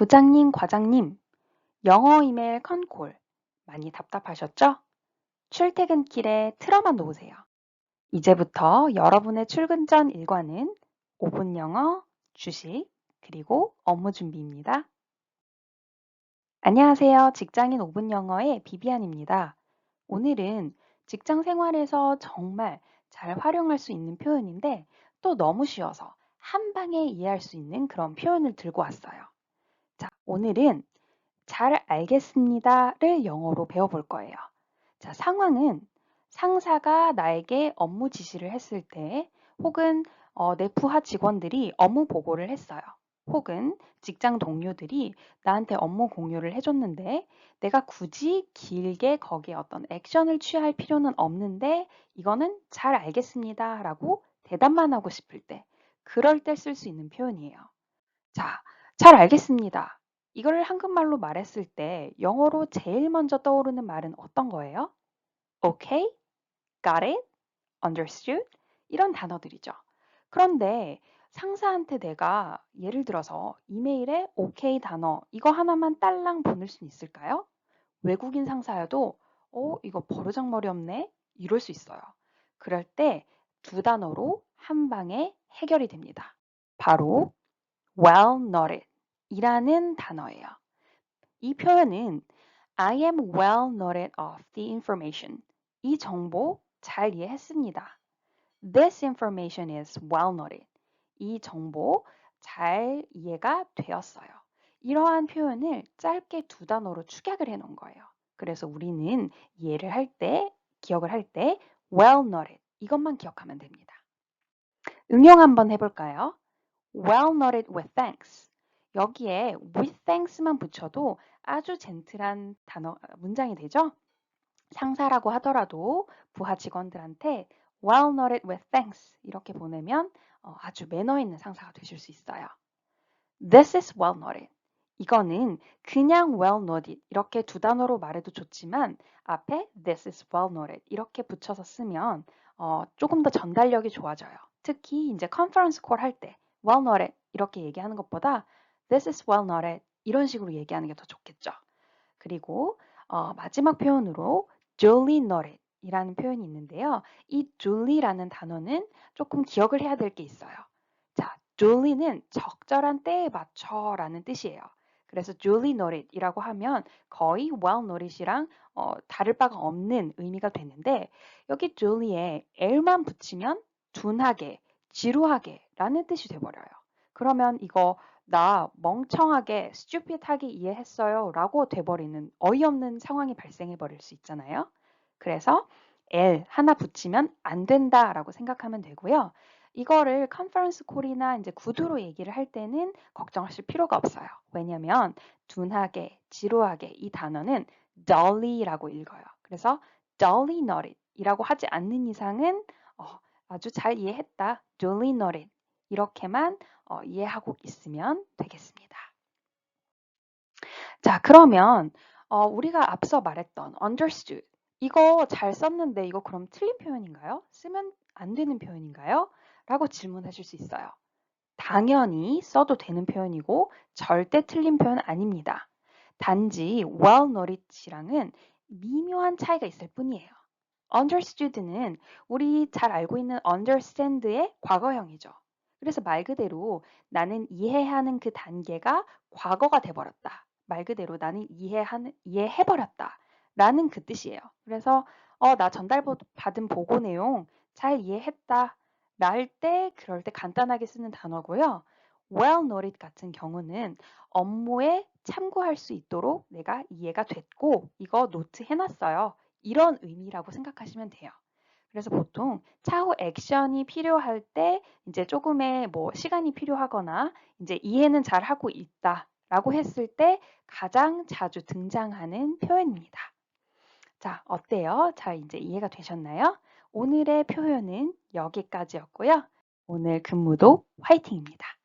부장님, 과장님, 영어 이메일 컨콜 많이 답답하셨죠? 출퇴근길에 틀어만 놓으세요. 이제부터 여러분의 출근 전 일과는 5분 영어, 주식, 그리고 업무 준비입니다. 안녕하세요. 직장인 5분 영어의 비비안입니다. 오늘은 직장 생활에서 정말 잘 활용할 수 있는 표현인데 또 너무 쉬워서 한 방에 이해할 수 있는 그런 표현을 들고 왔어요. 자, 오늘은 잘 알겠습니다를 영어로 배워볼 거예요. 자, 상황은 상사가 나에게 업무 지시를 했을 때 혹은 어, 내 부하 직원들이 업무 보고를 했어요. 혹은 직장 동료들이 나한테 업무 공유를 해줬는데 내가 굳이 길게 거기에 어떤 액션을 취할 필요는 없는데 이거는 잘 알겠습니다 라고 대답만 하고 싶을 때 그럴 때 쓸 수 있는 표현이에요. 자, 잘 알겠습니다. 이걸 한국말로 말했을 때 영어로 제일 먼저 떠오르는 말은 어떤 거예요? Okay, got it, understood 이런 단어들이죠. 그런데 상사한테 내가 예를 들어서 이메일에 OK 단어 이거 하나만 딸랑 보낼 수 있을까요? 외국인 상사여도 어 이거 버르장머리 없네 이럴 수 있어요. 그럴 때 두 단어로 한 방에 해결이 됩니다. 바로 well noted 이라는 단어예요. 이 표현은 I am well noted of the information. 이 정보 잘 이해했습니다. This information is well noted. 이 정보 잘 이해가 되었어요. 이러한 표현을 짧게 두 단어로 축약을 해 놓은 거예요. 그래서 우리는 이해를 할 때, 기억을 할 때 well noted 이것만 기억하면 됩니다. 응용 한번 해볼까요? well noted with thanks. 여기에 with thanks만 붙여도 아주 젠틀한 단어, 문장이 되죠? 상사라고 하더라도 부하 직원들한테 well noted with thanks 이렇게 보내면 어, 아주 매너 있는 상사가 되실 수 있어요. This is well noted. 이거는 그냥 well noted 이렇게 두 단어로 말해도 좋지만 앞에 this is well noted 이렇게 붙여서 쓰면 어, 조금 더 전달력이 좋아져요. 특히 이제 컨퍼런스 콜 할 때 well noted 이렇게 얘기하는 것보다 this is well noted 이런 식으로 얘기하는 게 더 좋겠죠. 그리고 어, 마지막 표현으로 duly noted 이라는 표현이 있는데요. 이 duly라는 단어는 조금 기억을 해야 될 게 있어요. 자, duly는 적절한 때에 맞춰 라는 뜻이에요. 그래서 duly noted 이라고 하면 거의 well noted이랑 어, 다를 바가 없는 의미가 되는데 여기 duly에 l만 붙이면 둔하게, 지루하게 라는 뜻이 돼버려요. 그러면 이거 나 멍청하게, stupid하게 이해했어요 라고 돼버리는 어이없는 상황이 발생해 버릴 수 있잖아요. 그래서 L 하나 붙이면 안 된다 라고 생각하면 되고요. 이거를 컨퍼런스 콜이나 이제 구두로 얘기를 할 때는 걱정하실 필요가 없어요. 왜냐면 둔하게, 지루하게 이 단어는 dully라고 읽어요. 그래서 dully noted 이라고 하지 않는 이상은 어, 아주 잘 이해했다. duly noted 이렇게만 어, 이해하고 있으면 되겠습니다. 자, 그러면 어, 우리가 앞서 말했던 understood 이거 잘 썼는데 이거 그럼 틀린 표현인가요? 쓰면 안 되는 표현인가요? 라고 질문하실 수 있어요. 당연히 써도 되는 표현이고 절대 틀린 표현 아닙니다. 단지 well noted이랑은 미묘한 차이가 있을 뿐이에요. understood는 우리 잘 알고 있는 understand의 과거형이죠. 그래서 말 그대로 나는 이해하는 그 단계가 과거가 돼버렸다. 말 그대로 나는 이해하는, 이해해버렸다. 라는 그 뜻이에요. 그래서 어, 나 전달 받은 보고 내용 잘 이해했다. 랄 때, 그럴 때 간단하게 쓰는 단어고요. well noted 같은 경우는 업무에 참고할 수 있도록 내가 이해가 됐고 이거 노트 해놨어요. 이런 의미라고 생각하시면 돼요. 그래서 보통 차후 액션이 필요할 때 이제 조금의 뭐 시간이 필요하거나 이제 이해는 잘 하고 있다라고 했을 때 가장 자주 등장하는 표현입니다. 자, 어때요? 잘 이제 이해가 되셨나요? 오늘의 표현은 여기까지였고요. 오늘 근무도 화이팅입니다.